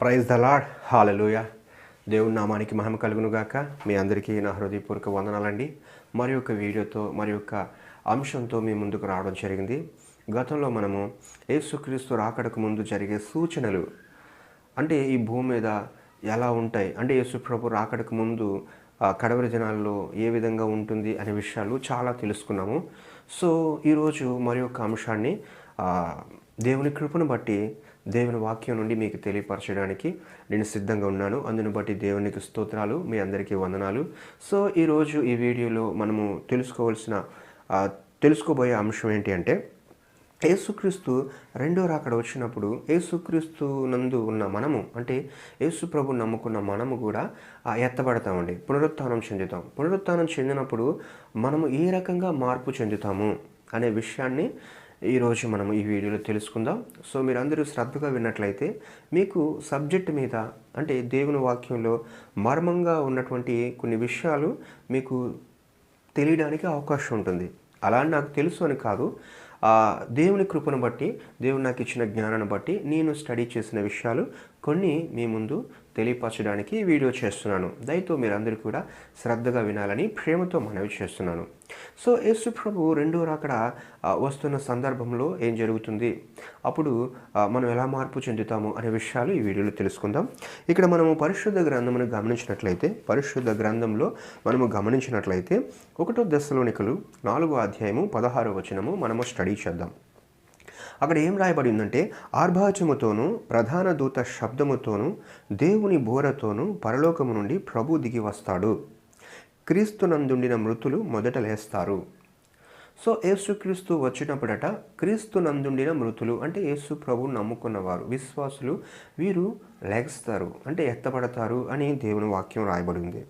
Praise the lord hallelujah దేవుని నామానికి మహిమ కలుగునుగాక. మీ అందరికీ నా హృదయపూర్వక వందనాలండి. మరి ఒక వీడియోతో మరి ఒక అంశంతో మీ ముందుకు రావడం జరిగింది. గతంలో మనము యేసుక్రీస్తు రాకడకు ముందు జరిగే సూచనలు అంటే ఈ భూమి మీద ఎలా ఉంటాయి అంటే యేసు ప్రభు రాకడకు ముందు కడవరి జనాల్లో ఏ విధంగా ఉంటుంది అనే విషయాలు చాలా తెలుసుకున్నాము. సో ఈరోజు మరి ఒక అంశాన్ని దేవుని కృపను బట్టి దేవుని వాక్యం నుండి మీకు తెలియపరచడానికి నేను సిద్ధంగా ఉన్నాను. అందును బట్టి దేవునికి స్తోత్రాలు మీ అందరికీ వందనాలు. సో ఈరోజు ఈ వీడియోలో మనము తెలుసుకోవాల్సిన తెలుసుకోబోయే అంశం ఏంటి అంటే యేసుక్రీస్తు రెండో రాకడ వచ్చినప్పుడు యేసుక్రీస్తు నందు ఉన్న మనము అంటే యేసు ప్రభు నమ్ముకున్న మనము కూడా ఎత్తబడతామండి పునరుత్థానం చెందుతాం. పునరుత్థానం చెందినప్పుడు మనము ఏ రకంగా మార్పు చెందుతాము అనే విషయాన్ని ఈరోజు మనం ఈ వీడియోలో తెలుసుకుందాం. సో మీరందరూ శ్రద్ధగా విన్నట్లయితే మీకు సబ్జెక్ట్ మీద అంటే దేవుని వాక్యంలో మర్మంగా ఉన్నటువంటి కొన్ని విషయాలు మీకు తెలియడానికి అవకాశం ఉంటుంది. అలా నాకు తెలుసు అని కాదు. దేవుని కృపను బట్టి దేవుడు నాకు ఇచ్చిన జ్ఞానాన్ని బట్టి నేను స్టడీ చేసిన విషయాలు కొన్ని మీ ముందు తెలియపరచడానికి ఈ వీడియో చేస్తున్నాను. దయతో మీరందరూ కూడా శ్రద్ధగా వినాలని ప్రేమతో మనవి చేస్తున్నాను. సో యేసు ప్రభు రెండో రాకడ వస్తున్న సందర్భంలో ఏం జరుగుతుంది? అప్పుడు మనం ఎలా మార్పు చెందుతాము అనే విషయాలు ఈ వీడియోలో తెలుసుకుందాం. ఇక్కడ మనము పరిశుద్ధ గ్రంథమును గమనించినట్లయితే పరిశుద్ధ గ్రంథంలో మనము గమనించినట్లయితే ఒకటో దశలోనికలు నాలుగో అధ్యాయము పదహారో వచనము మనము స్టడీ చేద్దాం. అక్కడ ఏం రాయబడి ఉందంటే ఆర్భాచముతోనూ ప్రధాన దూత శబ్దముతోనూ దేవుని బోరతోనూ పరలోకము నుండి ప్రభు దిగి వస్తాడు. క్రీస్తునందుండిన మృతులు మొదట లేస్తారు. సో యేసుక్రీస్తు వచ్చినప్పుడట క్రీస్తు నందుండిన మృతులు అంటే యేసు ప్రభు నమ్ముకున్నవారు విశ్వాసులు వీరు లేస్తారు అంటే ఎత్తబడతారు అని దేవుని వాక్యం రాయబడి ఉంది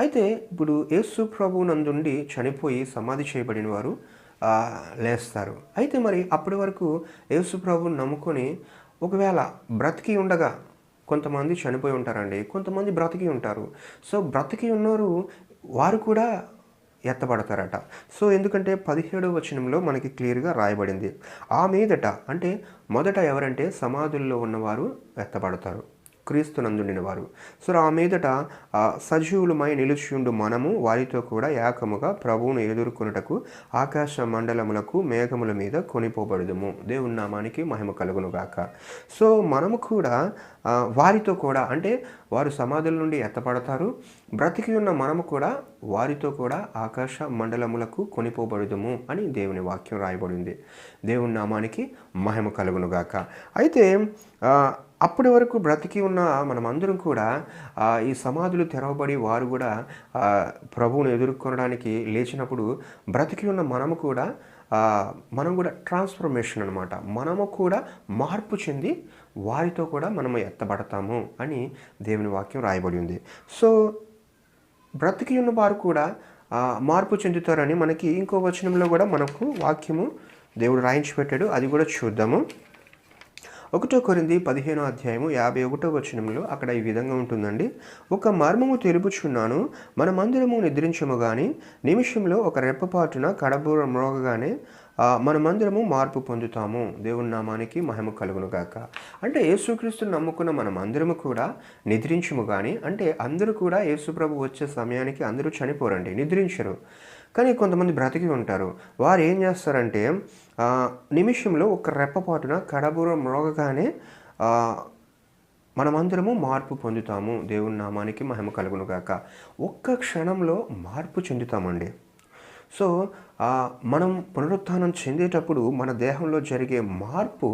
అయితే ఇప్పుడు యేసు ప్రభు నందుండి చనిపోయి సమాధి చేయబడిన వారు లేస్తారు. అయితే మరి అప్పటి వరకు యేసు ప్రభుని నమ్ముకొని ఒకవేళ బ్రతికి ఉండగా కొంతమంది చనిపోయి ఉంటారండి. కొంతమంది బ్రతికి ఉంటారు. సో బ్రతికి ఉన్నవారు వారు కూడా ఎత్తబడతారట. సో ఎందుకంటే పదిహేడవ వచనంలో మనకి క్లియర్గా రాయబడింది. ఆ మీదట అంటే మొదట ఎవరంటే సమాధుల్లో ఉన్నవారు ఎత్తబడతారు. క్రీస్తునందుండిన వారు సో ఆ మీదట సజీవులమై నిలుచుండు మనము వారితో కూడా ఏకముగా ప్రభువును ఎదుర్కొనుటకు ఆకాశ మండలములకు మేఘముల మీద కొనిపోబడదుము. దేవుని నామానికి మహిమ కలుగును గాక సో మనము కూడా వారితో కూడా అంటే వారు సమాధుల నుండి ఎత్తపడతారు బ్రతికి ఉన్న మనము కూడా వారితో కూడా ఆకాశ మండలములకు కొనిపోబడుదుము అని దేవుని వాక్యం రాయబడింది. దేవుని నామానికి మహిమ కలుగును గాక అయితే అప్పటి వరకు బ్రతికి ఉన్న మనమందరం కూడా ఈ సమాధులు తెరవబడి వారు కూడా ప్రభువును ఎదుర్కొనడానికి లేచినప్పుడు బ్రతికి ఉన్న మనము కూడా మనం కూడా ట్రాన్స్ఫర్మేషన్ అనమాట మనము కూడా మార్పు చెంది వారితో కూడా మనము ఎత్తబడతాము అని దేవుని వాక్యం రాయబడి ఉంది. సో బ్రతికి ఉన్న వారు కూడా మార్పు చెందుతారని మనకి ఇంకో వచనంలో కూడా మనకు వాక్యము దేవుడు రాయించి పెట్టాడు అది కూడా చూద్దాము. ఒకటో కొరింది పదిహేనో అధ్యాయము యాభై ఒకటో వచనంలో అక్కడ ఈ విధంగా ఉంటుందండి. ఒక మర్మము తెలుపుచున్నాను మనమందరము నిద్రించము కానీ నిమిషంలో ఒక రెప్పపాటున కడబూర మ్రోగగానే మన మందిరము మార్పు పొందుతాము. దేవుని నామానికి మహిమ కలుగునుగాక అంటే యేసుక్రీస్తుని నమ్ముకున్న మన మందిరము కూడా నిద్రించము కానీ అంటే అందరూ కూడా యేసుప్రభు వచ్చే సమయానికి అందరూ చనిపోరండి నిద్రించరు. కానీ కొంతమంది బ్రతికి ఉంటారు. వారు ఏం చేస్తారంటే నిమిషంలో ఒక రెప్పపాటున కడబూర మ్రోగగానే మనమందరము మార్పు పొందుతాము. దేవుని నామానికి మహిమ కలుగును గాక ఒక్క క్షణంలో మార్పు చెందుతామండి. సో మనం పునరుత్థానం చెందేటప్పుడు మన దేహంలో జరిగే మార్పు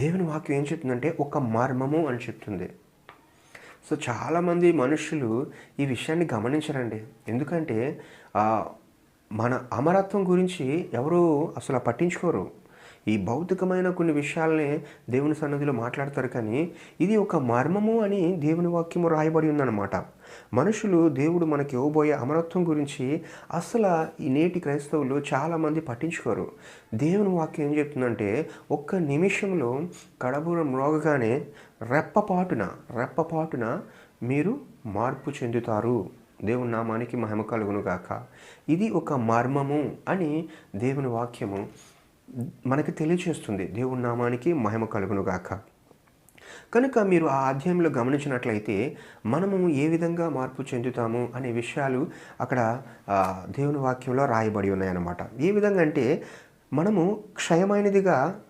దేవుని వాక్యం ఏం చెప్తుందంటే ఒక మర్మము అని చెప్తుంది. సో చాలామంది మనుషులు ఈ విషయాన్ని గమనించరండి. ఎందుకంటే మన అమరత్వం గురించి ఎవరూ అసలు పట్టించుకోరు. ఈ భౌతికమైన కొన్ని విషయాలనే దేవుని సన్నిధిలో మాట్లాడతారు కానీ ఇది ఒక మర్మము అని దేవుని వాక్యము రాయబడి ఉందన్నమాట. మనుషులు దేవుడు మనకి ఇవ్వబోయే అమరత్వం గురించి అసలు ఈ నేటి క్రైస్తవులు చాలామంది పట్టించుకోరు. దేవుని వాక్యం ఏం చెప్తుందంటే ఒక్క నిమిషంలో కడబూరం రోగగానే రెప్పపాటున రెప్పపాటున మీరు మార్పు చెందుతారు. దేవుని నామానికి మహిమ కలుగును గాక ఇది ఒక మర్మము అని దేవుని వాక్యము మనకి తెలియచేస్తుంది. దేవుని నామానికి మహిమ కలుగును గాక కనుక మీరు ఆ అధ్యాయంలో గమనించినట్లయితే మనము ఏ విధంగా మార్పు చెందుతాము అనే విషయాలు అక్కడ దేవుని వాక్యంలో రాయబడి ఉన్నాయన్నమాట. ఏ విధంగా అంటే మనము క్షయమైనదిగా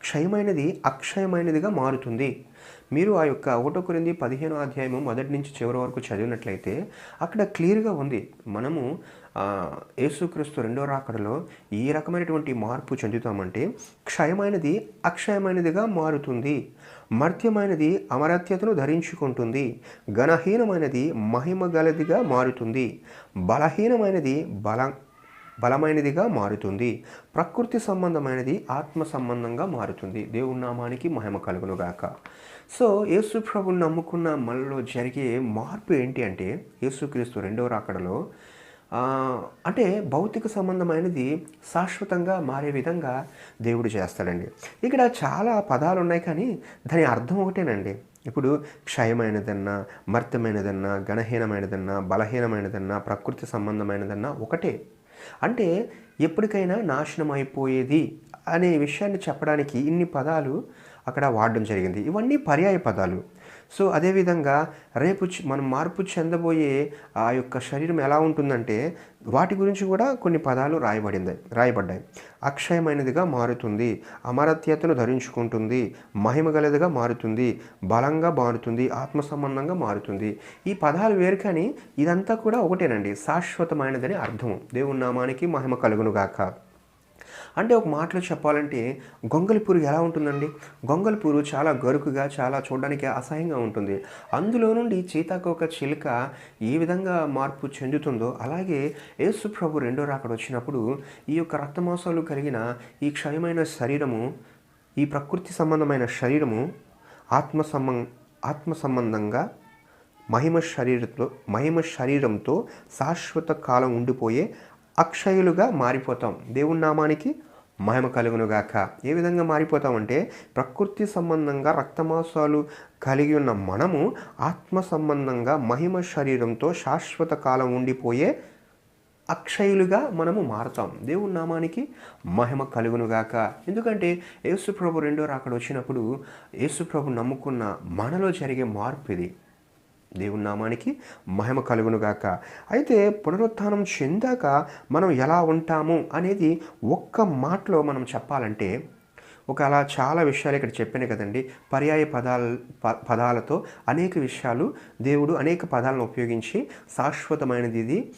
క్షయమైనది అక్షయమైనదిగా మారుతుంది. మీరు ఆ యొక్క ఒకటో కొరింది పదిహేను అధ్యాయము మొదటి నుంచి చివరి వరకు చదివినట్లయితే అక్కడ క్లియర్గా ఉంది. మనము యేసుక్రీస్తు రెండో రాకడలో ఈ రకమైనటువంటి మార్పు చెందుతామంటే క్షయమైనది అక్షయమైనదిగా మారుతుంది. మర్త్యమైనది అమరత్యతను ధరించుకుంటుంది. ఘనహీనమైనది మహిమ గలదిగా మారుతుంది. బలహీనమైనది బల బలమైనదిగా మారుతుంది. ప్రకృతి సంబంధమైనది ఆత్మ సంబంధంగా మారుతుంది. దేవుని నామానికి మహిమ కలుగునుగాక. సో యేసు ప్రభుని నమ్ముకున్న మనలో జరిగే మార్పు ఏంటి అంటే యేసుక్రీస్తు రెండవ రాకడలో అంటే భౌతిక సంబంధమైనది శాశ్వతంగా మారే విధంగా దేవుడు చేస్తాడండి. ఇక్కడ చాలా పదాలు ఉన్నాయి కానీ దాని అర్థం ఒకటేనండి. ఇప్పుడు క్షయమైనదన్నా మర్తమైనదన్నా గణహీనమైనదన్నా బలహీనమైనదన్నా ప్రకృతి సంబంధమైనదన్నా ఒకటే. అంటే ఎప్పటికైనా నాశనం అయిపోయేది అనే విషయాన్ని చెప్పడానికి ఇన్ని పదాలు అక్కడ వాడడం జరిగింది. ఇవన్నీ పర్యాయ పదాలు. సో అదేవిధంగా రేపు మనం మార్పు చెందబోయే ఆ యొక్క శరీరం ఎలా ఉంటుందంటే వాటి గురించి కూడా కొన్ని పదాలు రాయబడింది రాయబడ్డాయి. అక్షయమైనదిగా మారుతుంది అమరత్యతను ధరించుకుంటుంది మహిమ గలదిగా మారుతుంది బలంగా మారుతుంది ఆత్మ సంబంధంగా మారుతుంది. ఈ పదాలు వేరు కానీ ఇదంతా కూడా ఒకటేనండి శాశ్వతమైనదని అర్థం దేవుని నామానికి మహిమ కలుగునుగాక. అంటే ఒక మాటలో చెప్పాలంటే గొంగలి పురుగు ఎలా ఉంటుందండి? గొంగలి పురుగు చాలా గరుకుగా చాలా చూడడానికి అసహ్యంగా ఉంటుంది. అందులో నుండి చీతాకోక చిలుక ఏ విధంగా మార్పు చెందుతుందో అలాగే యేసు ప్రభు రెండో రాకడ వచ్చినప్పుడు ఈ యొక్క రక్తమాసాలు కలిగిన ఈ క్షయమైన శరీరము ఈ ప్రకృతి సంబంధమైన శరీరము ఆత్మ సంబం ఆత్మ సంబంధంగా మహిమ శరీరంతో మహిమ శరీరంతో శాశ్వత కాలం ఉండిపోయే అక్షయులుగా మారిపోతాం. దేవుని నామానికి మహిమ కలుగునుగాక. ఏ విధంగా మారిపోతామంటే ప్రకృతి సంబంధంగా రక్తమాసాలు కలిగి ఉన్న మనము ఆత్మ సంబంధంగా మహిమ శరీరంతో శాశ్వత కాలం ఉండిపోయే అక్షయులుగా మనము మారుతాం. దేవుని నామానికి మహిమ కలుగునుగాక. ఎందుకంటే యేసుప్రభు రెండో రాకడ వచ్చినప్పుడు యేసుప్రభు నమ్ముకున్న మనలో జరిగే మార్పు ఇది దేవుని నామానికి మహిమ కలుగునుగాక. అయితే పునరుత్థానం చెందాక మనం ఎలా ఉంటాము అనేది ఒక్క మాటలో మనం చెప్పాలంటే ఒక అలా చాలా విషయాలు ఇక్కడ చెప్పాను కదండి. పర్యాయ పదాల ప- పదాలతో అనేక విషయాలు దేవుడు అనేక పదాలను ఉపయోగించి శాశ్వతమైనది ఇది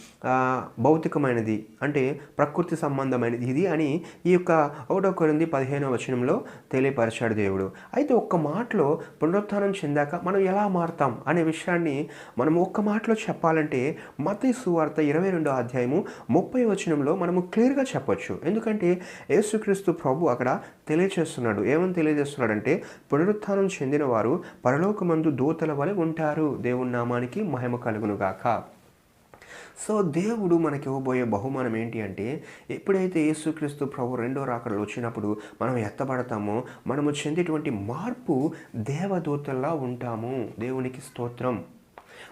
భౌతికమైనది అంటే ప్రకృతి సంబంధమైనది ఇది అని ఈ యొక్క ఒకటో కొరింది పదిహేనవ వచనంలో తెలియపరిచాడు దేవుడు. అయితే ఒక్క మాటలో పునరుత్థానం చెందాక మనం ఎలా మారుతాం అనే విషయాన్ని మనం ఒక్క మాటలో చెప్పాలంటే మత సువార్త ఇరవై రెండో అధ్యాయము ముప్పై వచనంలో మనము క్లియర్గా చెప్పొచ్చు. ఎందుకంటే యేసుక్రీస్తు ప్రభు అక్కడ తెలియ తెలియచేస్తున్నాడు ఏమని తెలియజేస్తున్నాడంటే పునరుత్థానం చెందిన వారు పరలోకమందు దూతల వలె ఉంటారు. దేవుని నామానికి మహిమ కలుగునుగాక సో దేవుడు మనకి ఇవ్వబోయే బహుమానం ఏంటి అంటే ఎప్పుడైతే యేసుక్రీస్తు ప్రభు రెండో రాకడలు వచ్చినప్పుడు మనం ఎత్తబడతామో మనము చెందేటువంటి మార్పు దేవదూతల్లా ఉంటాము. దేవునికి స్తోత్రం.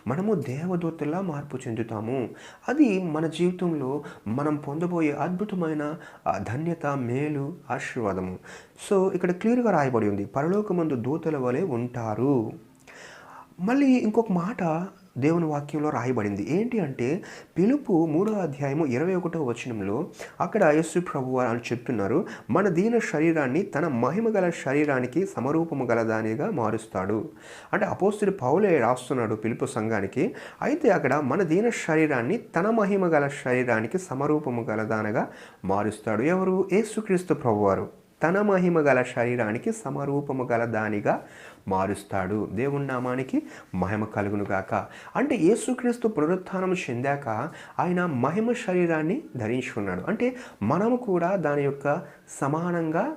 మనము దేవదూతల్లా మార్పు చెందుతాము. అది మన జీవితంలో మనం పొందబోయే అద్భుతమైన ధన్యత మేలు ఆశీర్వాదము. సో ఇక్కడ క్లియర్గా రాయబడి ఉంది. పరలోకమందు దూతల వలె ఉంటారు. మళ్ళీ ఇంకొక మాట దేవుని వాక్యంలో రాయబడింది. ఏంటి అంటే పిలుపు మూడో అధ్యాయము ఇరవై ఒకటో వచనంలో అక్కడ యేసు ప్రభు అని చెప్తున్నారు మన దీన శరీరాన్ని తన మహిమ గల శరీరానికి సమరూపము గల దానిగా మారుస్తాడు. అంటే అపోస్తుడి పౌలే రాస్తున్నాడు పిలుపు సంఘానికి అయితే అక్కడ మన దీన శరీరాన్ని తన మహిమ గల శరీరానికి సమరూపము గలదానగా మారుస్తాడు. ఎవరు? యేసుక్రీస్తు ప్రభువారు తన మహిమ గల శరీరానికి సమరూపము గల దానిగా మారుస్తాడు. దేవుని నామానికి మహిమ కలుగునుగాక అంటే యేసుక్రీస్తు పునరుత్థానం చెందాక ఆయన మహిమ శరీరాన్ని ధరించుకున్నాడు. అంటే మనము కూడా దాని యొక్క సమానంగా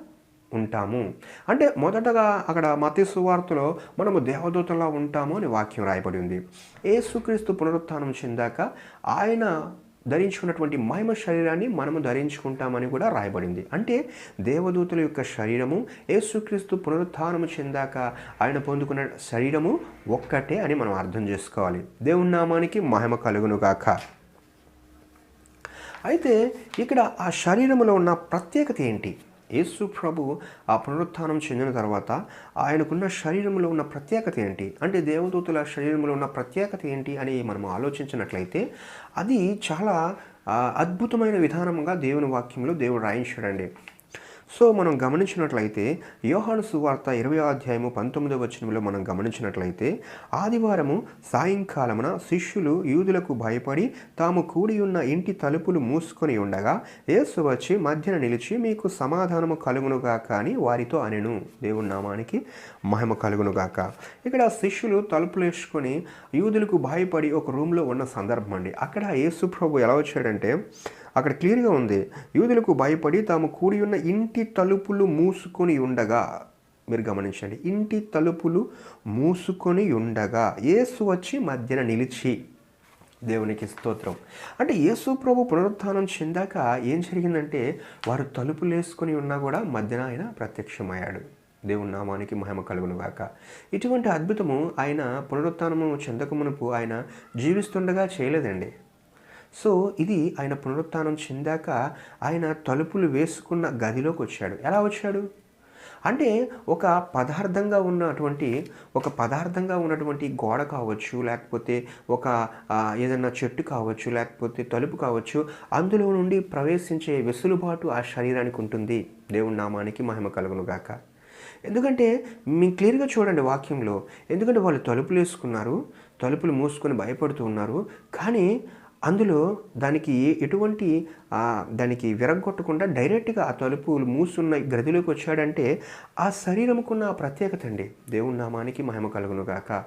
ఉంటాము. అంటే మొదటగా అక్కడ మతి సువార్తలో మనము దేవదూతలా ఉంటాము అని వాక్యం రాయబడి ఉంది. ఏసుక్రీస్తు పునరుత్థానం చెందాక ఆయన ధరించుకున్నటువంటి మహిమ శరీరాన్ని మనము ధరించుకుంటామని కూడా రాయబడింది. అంటే దేవదూతుల యొక్క శరీరము యేసుక్రీస్తు పునరుత్నము చెందాక ఆయన పొందుకున్న శరీరము ఒక్కటే అని మనం అర్థం చేసుకోవాలి. దేవుని నామానికి మహిమ కలుగునుగాక అయితే ఇక్కడ ఆ శరీరంలో ఉన్న ప్రత్యేకత ఏంటి? యేసు ప్రభు ఆ పునరుత్థానం చెందిన తర్వాత ఆయనకున్న శరీరంలో ఉన్న ప్రత్యేకత ఏంటి? అంటే దేవదూతుల శరీరంలో ఉన్న ప్రత్యేకత ఏంటి అని మనం ఆలోచించినట్లయితే అది చాలా అద్భుతమైన విధానంగా దేవుని వాక్యంలో దేవుడు రాయించాడండి. సో మనం గమనించినట్లయితే యోహాను సువార్త ఇరవై అధ్యాయము పంతొమ్మిదవ వచనంలో మనం గమనించినట్లయితే ఆదివారము సాయంకాలమున శిష్యులు యూదులకు భయపడి తాము కూడి ఉన్న ఇంటి తలుపులు మూసుకొని ఉండగా యేసు వచ్చి మధ్యన నిలిచి మీకు సమాధానము కలుగునుగా అని వారితో అనెను. దేవుని నామానికి మహిమ కలుగునుగాక ఇక్కడ శిష్యులు తలుపులు వేసుకొని యూదులకు భయపడి ఒక రూమ్లో ఉన్న సందర్భం అండి. అక్కడ యేసు ప్రభు ఎలా వచ్చాడంటే అక్కడ క్లియర్గా ఉంది. యూదులకు భయపడి తాము కూడి ఉన్న ఇంటి తలుపులు మూసుకొని ఉండగా మీరు గమనించండి ఇంటి తలుపులు మూసుకొని ఉండగా యేసు వచ్చి మధ్యన నిలిచి దేవునికి స్తోత్రం. అంటే యేసు ప్రభు పునరుత్థానం చెందాక ఏం జరిగిందంటే వారు తలుపులు వేసుకొని ఉన్నా కూడా మధ్యన ఆయన ప్రత్యక్షమయ్యాడు. దేవుని నామానికి మహిమ కలుగునుగాక. ఇటువంటి అద్భుతము ఆయన పునరుత్థానము చెందకమునుపు ఆయన జీవిస్తుండగా చేయలేదండి. సో ఇది ఆయన పునరుత్నం చెందాక ఆయన తలుపులు వేసుకున్న గదిలోకి వచ్చాడు. ఎలా వచ్చాడు? అంటే ఒక పదార్థంగా ఉన్నటువంటి ఒక పదార్థంగా ఉన్నటువంటి గోడ కావచ్చు లేకపోతే ఒక ఏదైనా చెట్టు కావచ్చు లేకపోతే తలుపు కావచ్చు అందులో నుండి ప్రవేశించే వెసులుబాటు ఆ శరీరానికి ఉంటుంది. దేవుని నామానికి మహిమ కలుగునుగాక. ఎందుకంటే మీ క్లియర్గా చూడండి వాక్యంలో. ఎందుకంటే వాళ్ళు తలుపులు వేసుకున్నారు తలుపులు మూసుకొని భయపడుతూ ఉన్నారు కానీ అందులో దానికి ఎటువంటి దానికి విరగొట్టకుండా డైరెక్ట్గా ఆ తలుపులు మూసున్న గదిలోకి వచ్చాడంటే ఆ శరీరముకున్న ఆ ప్రత్యేకత అండి. దేవుని నామానికి మహిమ కలుగును గాక.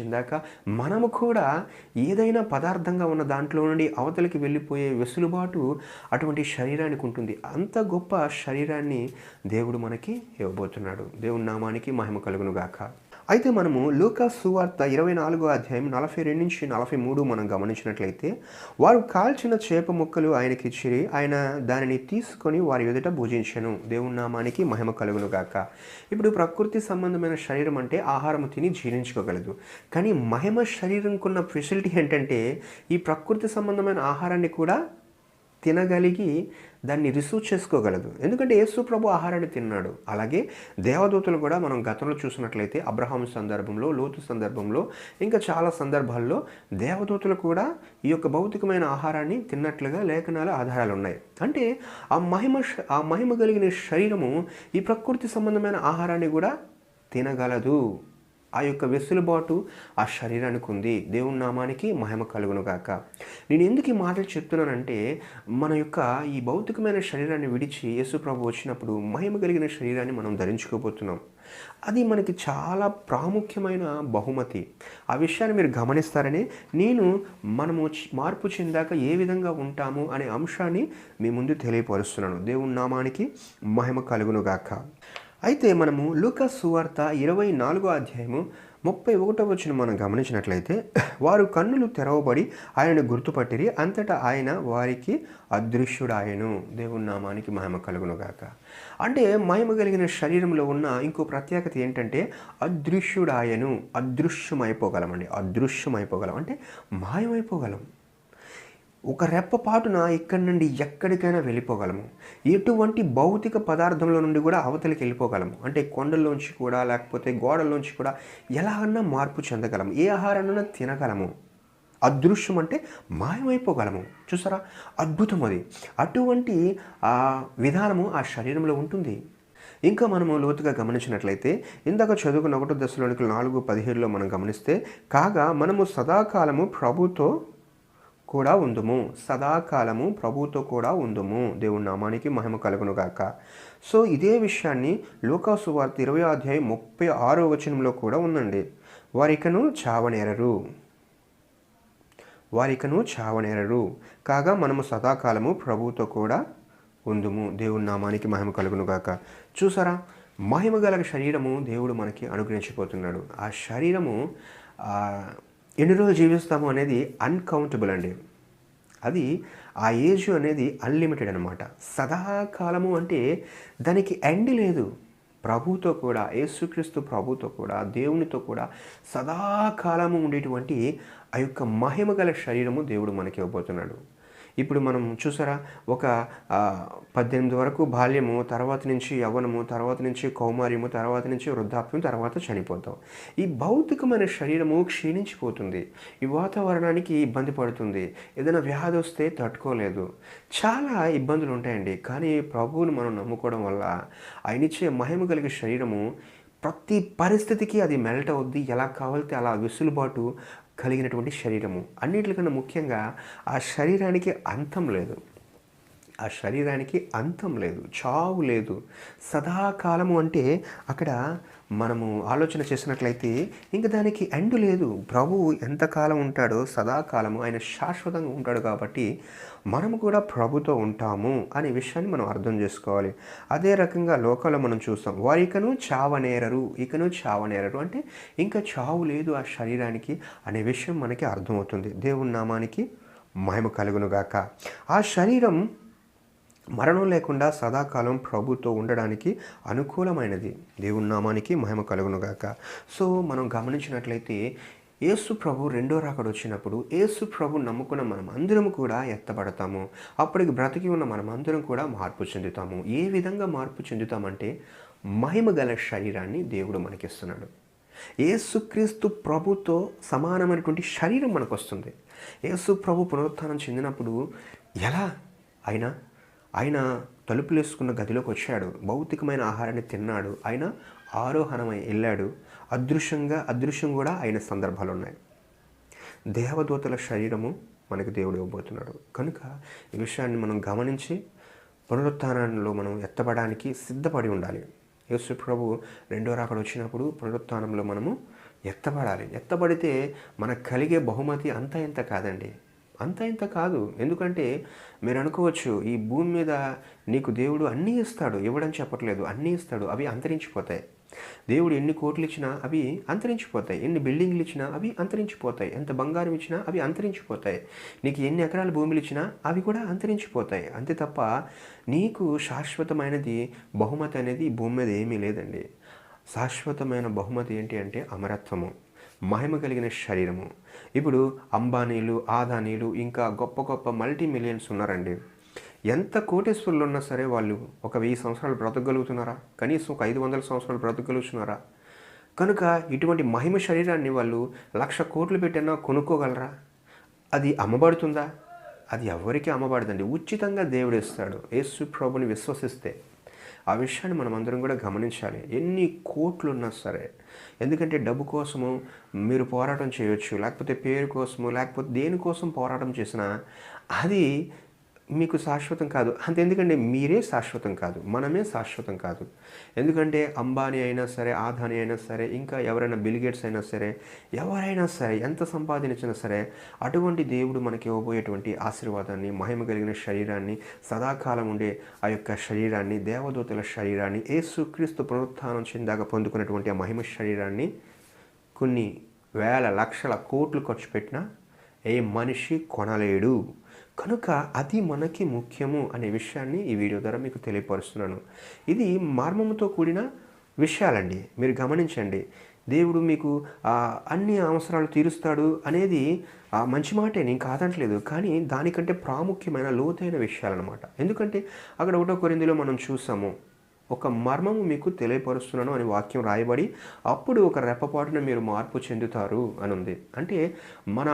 చెందాక మనము కూడా ఏదైనా పదార్థంగా ఉన్న దాంట్లో నుండి అవతలికి వెళ్ళిపోయే వెసులుబాటు అటువంటి శరీరానికి ఉంటుంది. అంత గొప్ప శరీరాన్ని దేవుడు మనకి ఇవ్వబోతున్నాడు. దేవుని నామానికి మహిమ కలుగును గాక. అయితే మనము లూకా సువార్త ఇరవై నాలుగో అధ్యాయం నలభై రెండు నుంచి నలభై మూడు మనం గమనించినట్లయితే వారు కాల్చిన చేప ముక్కలు ఆయనకి ఇచ్చిరి ఆయన దానిని తీసుకొని వారి ఎదుట భుజించను. దేవుని నామానికి మహిమ కలుగును గాక. ఇప్పుడు ప్రకృతి సంబంధమైన శరీరం అంటే ఆహారం తిని జీర్ణించుకోగలదు. కానీ మహిమ శరీరంకున్న ఫెసిలిటీ ఏంటంటే ఈ ప్రకృతి సంబంధమైన ఆహారాన్ని కూడా తినగలిగి దాన్ని రిసీవ్ చేసుకోగలదు. ఎందుకంటే యేసు ప్రభు ఆహారాన్ని తిన్నాడు. అలాగే దేవదూతలు కూడా మనం గతంలో చూసినట్లయితే అబ్రహాం సందర్భంలో లోతు సందర్భంలో ఇంకా చాలా సందర్భాల్లో దేవదూతలు కూడా ఈ యొక్క భౌతికమైన ఆహారాన్ని తిన్నట్లుగా లేఖనాల ఆధారాలు ఉన్నాయి. అంటే ఆ మహిమ ఆ మహిమ కలిగిన శరీరము ఈ ప్రకృతి సంబంధమైన ఆహారాన్ని కూడా తినగలదు. ఆ యొక్క వెసులుబాటు ఆ శరీరానికి ఉంది. దేవుని నామానికి మహిమ కలుగును గాక. నేను ఎందుకు ఈ మాటలు చెప్తున్నానంటే మన యొక్క ఈ భౌతికమైన శరీరాన్ని విడిచి యేసు ప్రభు వచ్చినప్పుడు మహిమ కలిగిన శరీరాన్ని మనం ధరించుకోబోతున్నాం. అది మనకి చాలా ప్రాముఖ్యమైన బహుమతి. ఆ విషయాన్ని మీరు గమనిస్తారని నేను మనము మార్పు చెందాక ఏ విధంగా ఉంటాము అనే అంశాన్ని మీ ముందు తెలియపరుస్తున్నాను. దేవుని నామానికి మహిమ కలుగును గాక. అయితే మనము లూకాస్ సువార్త ఇరవై నాలుగో అధ్యాయము ముప్పై ఒకటో వచ్చిన మనం గమనించినట్లయితే వారు కన్నులు తెరవబడి ఆయనను గుర్తుపట్టిరి అంతటా ఆయన వారికి అదృశ్యుడాయను. దేవుని నామానికి మహిమ కలుగునుగాక. అంటే మహిమ కలిగిన శరీరంలో ఉన్న ఇంకో ప్రత్యేకత ఏంటంటే అదృశ్యుడాయను. అదృశ్యమైపోగలమండి. అదృశ్యమైపోగలం. అంటే మాయమైపోగలం. ఒక రెప్పపాటున ఇక్కడి నుండి ఎక్కడికైనా వెళ్ళిపోగలము. ఎటువంటి భౌతిక పదార్థంలో నుండి కూడా అవతలికి వెళ్ళిపోగలము. అంటే కొండల్లోంచి కూడా లేకపోతే గోడల్లోంచి కూడా ఎలాగన్నా మార్పు చెందగలము. ఏ ఆహారాన్నైనా తినగలము. అదృశ్యం అంటే మాయమైపోగలము. చూసారా? అద్భుతం అది. అటువంటి ఆ విధానము ఆ శరీరంలో ఉంటుంది. ఇంకా మనము లోతుగా గమనించినట్లయితే ఇందాక చదువుకున్న ఒకటో దశలోనికి నాలుగు పదిహేడులో మనం గమనిస్తే కాగా మనము సదాకాలము ప్రభుతో కూడా ఉందుము. సదాకాలము ప్రభుతో కూడా ఉందుము. దేవుని నామానికి మహిమ కలుగునుగాక సో ఇదే విషయాన్ని లోకాసు వార్త ఇరవై అధ్యాయం ముప్పై ఆరో వచనంలో కూడా ఉందండి. వారికను చావనేరరు. వారికను చావనేరరు. కాగా మనము సదాకాలము ప్రభుతో కూడా ఉందుము. దేవుని నామానికి మహిమ కలుగునుగాక చూసారా? మహిమ గల శరీరము దేవుడు మనకి అనుగ్రహించిపోతున్నాడు ఆ శరీరము ఎన్ని రోజులు జీవిస్తాము అనేది అన్కౌంటబుల్ అండి. అది ఆ ఏజ్ అనేది అన్లిమిటెడ్ అనమాట సదాకాలము అంటే దానికి ఎండ్ లేదు. ప్రభుతో కూడా యేసుక్రీస్తు ప్రభుతో కూడా దేవునితో కూడా సదాకాలము ఉండేటువంటి ఆ యొక్క మహిమ గల శరీరము దేవుడు మనకి ఇవ్వబోతున్నాడు. ఇప్పుడు మనం చూసారా ఒక పద్దెనిమిది వరకు బాల్యము తర్వాత నుంచి యవ్వనము తర్వాత నుంచి కౌమార్యము తర్వాత నుంచి వృద్ధాప్యం తర్వాత చనిపోతాం. ఈ భౌతికమైన శరీరము క్షీణించిపోతుంది. ఈ వాతావరణానికి ఇబ్బంది పడుతుంది. ఏదైనా వ్యాధి వస్తే తట్టుకోలేదు. చాలా ఇబ్బందులు ఉంటాయండి. కానీ ప్రభువును మనం నమ్ముకోవడం వల్ల ఆయన ఇచ్చే మహిమ కలిగే శరీరము ప్రతి పరిస్థితికి అది మెల్ట్ అవుద్ది. ఎలా కావాలితే అలా వెసులుబాటు కలిగినటువంటి శరీరము. అన్నిటికన్నా ముఖ్యంగా ఆ శరీరానికి అంతం లేదు. ఆ శరీరానికి అంతం లేదు. చావు లేదు. సదాకాలము అంటే అక్కడ మనము ఆలోచన చేసినట్లయితే ఇంకా దానికి ఎండ్ లేదు. ప్రభువు ఎంతకాలం ఉంటాడో సదాకాలము ఆయన శాశ్వతంగా ఉంటాడు కాబట్టి మనము కూడా ప్రభుతో ఉంటాము అనే విషయాన్ని మనం అర్థం చేసుకోవాలి. అదే రకంగా లోకంలో మనం చూస్తాం వారు ఇకను చావనేరరు ఇకను చావనేరరు. అంటే ఇంకా చావు లేదు ఆ శరీరానికి అనే విషయం మనకి అర్థమవుతుంది. దేవుని నామానికి మహిమ కలుగునుగాక ఆ శరీరం మరణం లేకుండా సదాకాలం ప్రభుతో ఉండడానికి అనుకూలమైనది. దేవుని నామానికి మహిమ కలుగునుగాక సో మనం గమనించినట్లయితే యేసు ప్రభు రెండో రాకడ వచ్చినప్పుడు యేసు ప్రభు నమ్ముకున్న మనం అందరం కూడా ఎత్తబడతాము. అప్పటికి బ్రతికి ఉన్న మనం అందరం కూడా మార్పు చెందుతాము. ఏ విధంగా మార్పు చెందుతామంటే మహిమ గల శరీరాన్ని దేవుడు మనకిస్తున్నాడు. యేసుక్రీస్తు ప్రభుతో సమానమైనటువంటి శరీరం మనకు వస్తుంది యేసు ప్రభు పునరుత్థానం చెందినప్పుడు ఎలా అయినా ఆయన తలుపులు వేసుకున్న గదిలోకి వచ్చాడు. భౌతికమైన ఆహారాన్ని తిన్నాడు. ఆయన ఆరోహణమై వెళ్ళాడు. అదృశ్యంగా అదృశ్యం కూడా అయిన సందర్భాలు ఉన్నాయి. దేవదూతల శరీరము మనకి దేవుడు ఇవ్వబోతున్నాడు. కనుక ఈ విషయాన్ని మనం గమనించి పునరుత్నంలో మనం ఎత్తబడానికి సిద్ధపడి ఉండాలి. యేసు ప్రభు రెండో రాకడ వచ్చినప్పుడు పునరుత్నంలో మనము ఎత్తబడాలి. ఎత్తబడితే మనకు కలిగే బహుమతి అంత ఇంత కాదండి. అంత ఇంత కాదు. ఎందుకంటే మీరు అనుకోవచ్చు ఈ భూమి మీద నీకు దేవుడు అన్నీ ఇస్తాడు. ఇవ్వడం చెప్పట్లేదు. అన్నీ ఇస్తాడు. అవి అంతరించిపోతాయి. దేవుడు ఎన్ని కోట్లు ఇచ్చినా అవి అంతరించిపోతాయి. ఎన్ని బిల్డింగ్లు ఇచ్చినా అవి అంతరించిపోతాయి. ఎంత బంగారం ఇచ్చినా అవి అంతరించిపోతాయి. నీకు ఎన్ని ఎకరాల భూములు ఇచ్చినా అవి కూడా అంతరించిపోతాయి. అంతే తప్ప నీకు శాశ్వతమైనది బహుమతి అనేది భూమి మీద ఏమీ లేదండి. శాశ్వతమైన బహుమతి ఏంటి అంటే అమరత్వము. మహిమ కలిగిన శరీరము. ఇప్పుడు అంబానీలు ఆదానీలు ఇంకా గొప్ప గొప్ప మల్టీ మిలియన్స్ ఉన్నారండి. ఎంత కోటేశ్వరులు ఉన్నా సరే వాళ్ళు ఒక వెయ్యి సంవత్సరాలు బ్రతకగలుగుతున్నారా? కనీసం ఒక ఐదు వందల సంవత్సరాలు బ్రతకగలుగుతున్నారా? కనుక ఇటువంటి మహిమ శరీరాన్ని వాళ్ళు లక్ష కోట్లు పెట్టినా కొనుక్కోగలరా? అది అమ్మబడుతుందా? అది ఎవరికీ అమ్మబడదండి. ఉచితంగా దేవుడు ఇస్తాడు. యేసు ప్రభుని విశ్వసిస్తే. ఆ విషయాన్ని మనం అందరం కూడా గమనించాలి. ఎన్ని కోట్లు ఉన్నా సరే ఎందుకంటే డబ్బు కోసము మీరు పోరాటం చేయొచ్చు లేకపోతే పేరు కోసము లేకపోతే దేనికోసం పోరాటం చేసినా అది మీకు శాశ్వతం కాదు. అంతే ఎందుకంటే మీరే శాశ్వతం కాదు. మనమే శాశ్వతం కాదు. ఎందుకంటే అంబానీ అయినా సరే ఆధాని అయినా సరే ఇంకా ఎవరైనా బిలిగేట్స్ అయినా సరే ఎవరైనా సరే ఎంత సంపాదించినా సరే అటువంటి దేవుడు మనకి ఇవ్వబోయేటువంటి ఆశీర్వాదాన్ని మహిమ కలిగిన శరీరాన్ని సదాకాలం ఉండే ఆ యొక్క శరీరాన్ని దేవదూతల శరీరాన్ని యేసుక్రీస్తు పునరుత్థానం చెందాక పొందుకున్నటువంటి ఆ మహిమ శరీరాన్ని కొన్ని వేల లక్షల కోట్లు ఖర్చు పెట్టినా ఏ మనిషి కొనలేడు. కనుక అది మనకి ముఖ్యము అనే విషయాన్ని ఈ వీడియో ద్వారా మీకు తెలియపరుస్తున్నాను. ఇది మర్మముతో కూడిన విషయాలండి. మీరు గమనించండి. దేవుడు మీకు అన్ని అవసరాలు తీరుస్తాడు అనేది ఆ, మంచి మాటే నేను కాదంటలేదు. కానీ దానికంటే ప్రాముఖ్యమైన లోతైన విషయాలన్నమాట. ఎందుకంటే అక్కడ ఒకటో కొరిందిలో మనం చూసాము ఒక మర్మము మీకు తెలియపరుస్తున్నాను అని వాక్యం రాయబడి అప్పుడు ఒక రెప్పపాటున మీరు మార్పు చెందుతారు అని ఉంది అంటే మన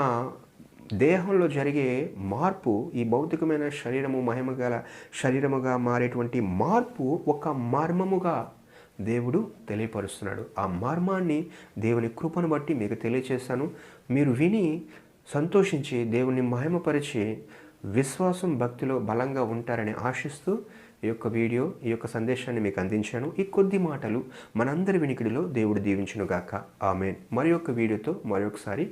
దేహంలో జరిగే మార్పు ఈ భౌతికమైన శరీరము మహిమ గల శరీరముగా మారేటువంటి మార్పు ఒక మర్మముగా దేవుడు తెలియపరుస్తున్నాడు. ఆ మర్మాన్ని దేవుని కృపను బట్టి మీకు తెలియచేశాను మీరు విని సంతోషించి దేవుని మహిమపరిచి విశ్వాసం భక్తిలో బలంగా ఉంటారని ఆశిస్తూ ఈ యొక్క వీడియో ఈ యొక్క సందేశాన్ని మీకు అందించాను. ఈ కొద్ది మాటలు మనందరి వినికిడిలో దేవుడు దీవించునుగాక. ఆమెన్. మరి యొక్క వీడియోతో మరొకసారి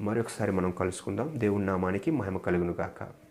మరొకసారి మనం కలుసుకుందాం. దేవుని నామానికి మహిమ కలుగునుగాక.